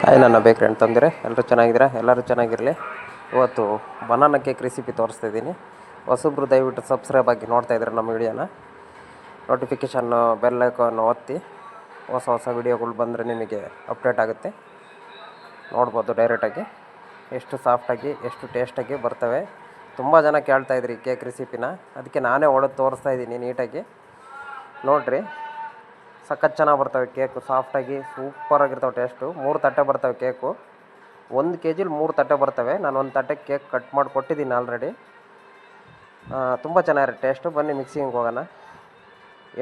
Hi, ನನ್ನ ಬೇಕ್ರಿ ಅಂತಂದರೆ ಎಲ್ಲರೂ ಚೆನ್ನಾಗಿದ್ದೀರಾ? ಎಲ್ಲರೂ ಚೆನ್ನಾಗಿರಲಿ. ಇವತ್ತು ಬನಾನ ಕೇಕ್ ರೆಸಿಪಿ ತೋರಿಸ್ತಾ ಇದ್ದೀನಿ. ಹೊಸಬ್ರು ದಯವಿಟ್ಟು ಸಬ್ಸ್ಕ್ರೈಬ್ ಆಗಿ ನೋಡ್ತಾ ಇದ್ದಾರೆ ನಮ್ಮ ವಿಡಿಯೋನ ನೋಟಿಫಿಕೇಷನ್ ಬೆಲ್ ಒತ್ತಿ. ಹೊಸ ಹೊಸ ವಿಡಿಯೋಗಳು ಬಂದರೆ ನಿಮಗೆ ಅಪ್ಡೇಟ್ ಆಗುತ್ತೆ. ನೋಡ್ಬೋದು ಡೈರೆಕ್ಟಾಗಿ ಎಷ್ಟು ಸಾಫ್ಟಾಗಿ ಎಷ್ಟು ಟೇಸ್ಟಾಗಿ ಬರ್ತವೆ. ತುಂಬ ಜನ ಕೇಳ್ತಾಯಿದ್ರಿ ಕೇಕ್ ರೆಸಿಪಿನ ಅದಕ್ಕೆ ನಾನೇ ಒಳಗೆ ತೋರಿಸ್ತಾ ಇದ್ದೀನಿ ನೀಟಾಗಿ ನೋಡಿರಿ. ಸಖತ್ ಚೆನ್ನಾಗಿ ಬರ್ತವೆ ಕೇಕು ಸಾಫ್ಟಾಗಿ ಸೂಪರಾಗಿರ್ತವೆ ಟೇಸ್ಟು ಮೂರು ತಟ್ಟೆ ಬರ್ತವೆ ಕೇಕು. ಒಂದು ಕೆ ಜಿಲಿ ಮೂರು ತಟ್ಟೆ ಬರ್ತವೆ. ನಾನು ಒಂದು ತಟ್ಟೆ ಕೇಕ್ ಕಟ್ ಮಾಡಿ ಕೊಟ್ಟಿದ್ದೀನಿ ಆಲ್ರೆಡಿ ತುಂಬ ಚೆನ್ನಾಗಿರುತ್ತೆ ಟೇಸ್ಟು ಬನ್ನಿ ಮಿಕ್ಸಿಂಗ್ ಹೋಗೋಣ.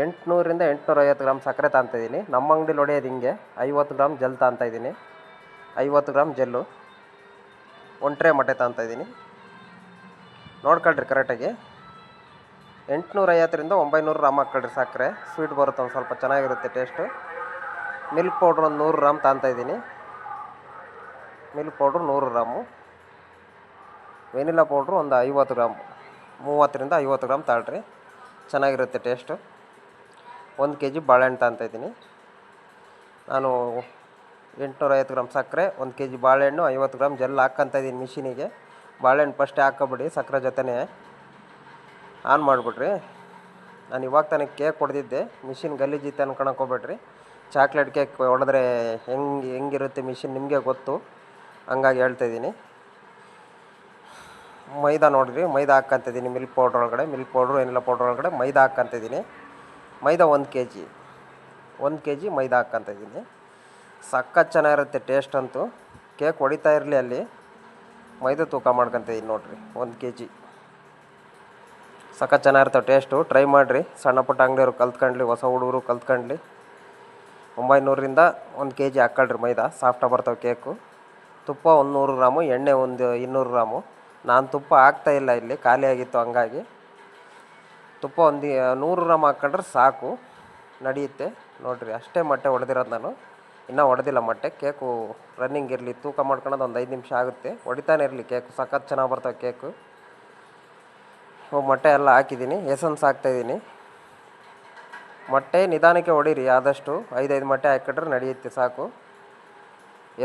ಎಂಟುನೂರಿಂದ ಎಂಟುನೂರ ಐವತ್ತು ಗ್ರಾಮ್ ಸಕ್ಕರೆ ತಾಂತಿದ್ದೀನಿ ನಮ್ಮ ಅಂಗಡಿಲಿ ಹೊಡೆಯೋದು ಹಿಂಗೆ. ಐವತ್ತು ಗ್ರಾಮ್ ಜೆಲ್ ತಾಂತಾಯಿದ್ದೀನಿ ಐವತ್ತು ಗ್ರಾಮ್ ಜೆಲ್ಲು ಒಂಟ್ರೆ ಟ್ರೇ ಮೊಟ್ಟೆ ತಾಂತಾಯಿದ್ದೀನಿ ನೋಡ್ಕೊಳ್ರಿ ಕರೆಕ್ಟಾಗಿ ಎಂಟುನೂರ ಐವತ್ತರಿಂದ ಒಂಬೈನೂರು ರಾಮ್ ಹಾಕ್ಕೊಳ್ರಿ ಸಕ್ಕರೆ. ಸ್ವೀಟ್ ಬರುತ್ತೆ ಒಂದು ಸ್ವಲ್ಪ ಚೆನ್ನಾಗಿರುತ್ತೆ ಟೇಸ್ಟು ಮಿಲ್ಕ್ ಪೌಡ್ರ್ ಒಂದು ನೂರು ರಾಮ್ ತಾಂತಾಯಿದ್ದೀನಿ ಮಿಲ್ಕ್ ಪೌಡ್ರ್ ನೂರು ರಾಮು ವೆನಿಲಾ ಪೌಡ್ರು ಒಂದು ಐವತ್ತು ಗ್ರಾಮ್. ಮೂವತ್ತರಿಂದ ಐವತ್ತು ಗ್ರಾಮ್ ತಾಳ್ರಿ. ಚೆನ್ನಾಗಿರುತ್ತೆ ಟೇಸ್ಟು ಒಂದು ಕೆ ಜಿ ಬಾಳೆಹಣ್ಣು ತಾಂತಾಯಿದ್ದೀನಿ ನಾನು ಎಂಟುನೂರ ಐವತ್ತು ಗ್ರಾಮ್ ಸಕ್ಕರೆ, ಒಂದು ಕೆ ಜಿ ಬಾಳೆಹಣ್ಣು, ಐವತ್ತು ಗ್ರಾಮ್ ಜೆಲ್ ಹಾಕ್ಕಂತ ಇದ್ದೀನಿ ಮಿಷಿನಿಗೆ ಬಾಳೆಹಣ್ಣು ಫಸ್ಟೇ ಹಾಕ್ಕೊಬಿಡಿ ಸಕ್ಕರೆ ಜೊತೆನೇ. ಆನ್ ಮಾಡಿಬಿಟ್ರಿ ನಾನು ಇವಾಗ ತಾನೇ ಕೇಕ್ ಹೊಡೆದಿದ್ದೆ. ಮಿಷಿನ್ ಗಲೀಜಿತ್ತು ಅನ್ಕೊಳಕ್ಕೆ ಹೋಗ್ಬೇಡ್ರಿ. ಚಾಕ್ಲೇಟ್ ಕೇಕ್ ಹೊಡೆದ್ರೆ ಹೆಂಗೆ, ಹೆಂಗಿರುತ್ತೆ ಮಿಷಿನ್ ನಿಮಗೆ ಗೊತ್ತು. ಹಂಗಾಗಿ ಹೇಳ್ತಾಯಿದ್ದೀನಿ ಮೈದಾ ನೋಡಿರಿ, ಮೈದಾ ಹಾಕ್ಕಂತಿದ್ದೀನಿ ಮಿಲ್ಕ್ ಪೌಡ್ರ್ ಒಳಗಡೆ. ಮಿಲ್ಕ್ ಪೌಡ್ರು ಏನಿಲ್ಲ ಪೌಡ್ರ್ ಒಳಗಡೆ ಮೈದಾ ಹಾಕ್ಕಂತಿದ್ದೀನಿ ಮೈದಾ ಒಂದು ಕೆ ಜಿ ಒಂದು ಕೆ ಜಿ ಮೈದಾ ಹಾಕ್ಕಂತಿದ್ದೀನಿ ಸಖತ್ ಚೆನ್ನಾಗಿರುತ್ತೆ ಟೇಸ್ಟ್ ಅಂತೂ. ಕೇಕ್ ಹೊಡಿತಾ ಇರಲಿ ಅಲ್ಲಿ. ಮೈದಾ ತೂಕ ಮಾಡ್ಕೊತಿದ್ದೀನಿ ನೋಡಿರಿ, ಒಂದು ಕೆ ಜಿ ಸಖತ್ ಚೆನ್ನಾಗಿರ್ತವೆ ಟೇಸ್ಟು ಟ್ರೈ ಮಾಡಿರಿ. ಸಣ್ಣ ಪುಟ್ಟ ಅಂಗಡಿಯವ್ರು ಕಲ್ತ್ಕೊಂಡ್ಲಿ, ಹೊಸ ಹುಡುಗರು ಕಲ್ತ್ಕೊಂಡ್ಲಿ. ಒಂಬೈನೂರರಿಂದ ಒಂದು ಕೆ ಜಿ ಹಾಕ್ಕೊಳ್ರಿ ಮೈದಾ ಸಾಫ್ಟಾಗಿ ಬರ್ತವೆ ಕೇಕು ತುಪ್ಪ ಒಂದು ನೂರು ಗ್ರಾಮು, ಎಣ್ಣೆ ಒಂದು ಇನ್ನೂರು ಗ್ರಾಮು. ನಾನು ತುಪ್ಪ ಹಾಕ್ತಾ ಇಲ್ಲ ಇಲ್ಲಿ, ಖಾಲಿ ಆಗಿತ್ತು ಹಂಗಾಗಿ. ತುಪ್ಪ ಒಂದು ನೂರು ಗ್ರಾಮ್ ಹಾಕ್ಕೊಂಡ್ರೆ ಸಾಕು. ನಡೆಯುತ್ತೆ. ನೋಡಿರಿ, ಅಷ್ಟೇ ಮೊಟ್ಟೆ ಹೊಡೆದಿರೋದು ನಾನು. ಇನ್ನೂ ಹೊಡೆದಿಲ್ಲ ಮೊಟ್ಟೆ. ಕೇಕು ರನ್ನಿಂಗ್ ಇರಲಿ, ತೂಕ ಮಾಡ್ಕೊಳೋದು ಒಂದು ಐದು ನಿಮಿಷ ಆಗುತ್ತೆ. ಹೊಡಿತಾನೆ ಇರಲಿ ಕೇಕು ಸಖತ್ ಚೆನ್ನಾಗಿ ಬರ್ತವೆ ಕೇಕು ಮೊಟ್ಟೆ ಎಲ್ಲ ಹಾಕಿದ್ದೀನಿ. ಎಸನ್ಸ್ ಹಾಕ್ತಾಯಿದ್ದೀನಿ ಮೊಟ್ಟೆ ನಿಧಾನಕ್ಕೆ ಹೊಡೀರಿ ಆದಷ್ಟು ಐದೈದು ಮೊಟ್ಟೆ ಹಾಕಿಟ್ರೆ ನಡೆಯುತ್ತೆ, ಸಾಕು.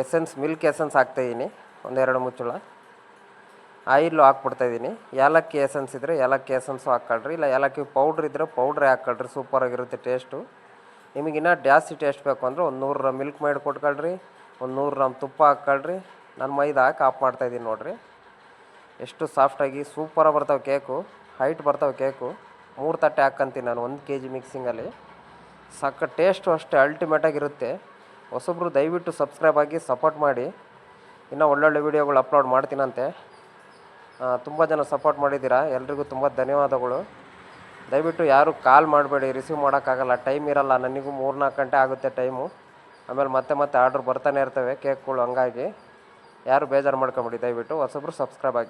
ಎಸೆನ್ಸ್, ಮಿಲ್ಕ್ ಎಸೆನ್ಸ್ ಹಾಕ್ತಾಯಿದ್ದೀನಿ ಒಂದೆರಡು ಮುಚ್ಚಳ. ಆಯಿಲ್ಲು ಹಾಕ್ಬಿಡ್ತಾಯಿದ್ದೀನಿ ಏಲಕ್ಕಿ ಎಸೆನ್ಸ್ ಇದ್ದರೆ ಏಲಕ್ಕಿ ಎಸೆನ್ಸು ಹಾಕ್ಕೊಳ್ರಿ ಇಲ್ಲ ಏಲಕ್ಕಿ ಪೌಡ್ರ್ ಇದ್ದರೆ ಪೌಡ್ರೇ ಹಾಕ್ಕೊಳ್ರಿ ಸೂಪರಾಗಿರುತ್ತೆ ಟೇಸ್ಟು. ನಿಮಗಿನ್ನ ಜಾಸ್ತಿ ಟೇಸ್ಟ್ ಬೇಕು ಅಂದರೆ ಒಂದು ನೂರು ಗ್ರಾಮ್ ಮಿಲ್ಕ್ ಮಾಡಿ ಕೊಟ್ಕೊಳ್ರಿ, ಒಂದು ನೂರು ಗ್ರಾಮ್ ತುಪ್ಪ ಹಾಕ್ಕೊಳ್ರಿ ನಾನು ಮೈದಾ ಹಾಕಿ ಆಫ್ ಮಾಡ್ತಾಯಿದ್ದೀನಿ ನೋಡಿರಿ. ಎಷ್ಟು ಸಾಫ್ಟಾಗಿ ಸೂಪರಾಗಿ ಬರ್ತಾವೆ ಕೇಕು ಹೈಟ್ ಬರ್ತಾವೆ ಕೇಕು. ಮೂರು ತಟ್ಟೆ ಹಾಕ್ಕಂತೀನಿ ನಾನು, ಒಂದು ಕೆ ಜಿ ಮಿಕ್ಸಿಂಗಲ್ಲಿ ಸಕ್ಕ ಟೇಸ್ಟು ಅಷ್ಟೇ ಅಲ್ಟಿಮೇಟಾಗಿರುತ್ತೆ ಹೊಸಬ್ರು ದಯವಿಟ್ಟು ಸಬ್ಸ್ಕ್ರೈಬ್ ಆಗಿ ಸಪೋರ್ಟ್ ಮಾಡಿ. ಇನ್ನೂ ಒಳ್ಳೊಳ್ಳೆ ವೀಡಿಯೋಗಳು ಅಪ್ಲೋಡ್ ಮಾಡ್ತೀನಂತೆ. ತುಂಬ ಜನ ಸಪೋರ್ಟ್ ಮಾಡಿದ್ದೀರಾ, ಎಲ್ರಿಗೂ ತುಂಬ ಧನ್ಯವಾದಗಳು. ದಯವಿಟ್ಟು ಯಾರು ಕಾಲ್ ಮಾಡಬೇಡಿ ರಿಸೀವ್ ಮಾಡೋಕ್ಕಾಗಲ್ಲ ಟೈಮ್ ಇರಲ್ಲ, ನನಗೂ ಮೂರು ನಾಲ್ಕು ಗಂಟೆ ಆಗುತ್ತೆ ಟೈಮು ಆಮೇಲೆ ಮತ್ತೆ ಮತ್ತೆ ಆರ್ಡ್ರ್ ಬರ್ತಾನೆ ಇರ್ತವೆ, ಕೇಕ್ಗಳು ಹಂಗಾಗಿ. ಯಾರು ಬೇಜಾರು ಮಾಡ್ಕೊಂಬಿಡಿ, ದಯವಿಟ್ಟು ಹೊಸಬ್ರು ಸಬ್ಸ್ಕ್ರೈಬ್ ಆಗಿ.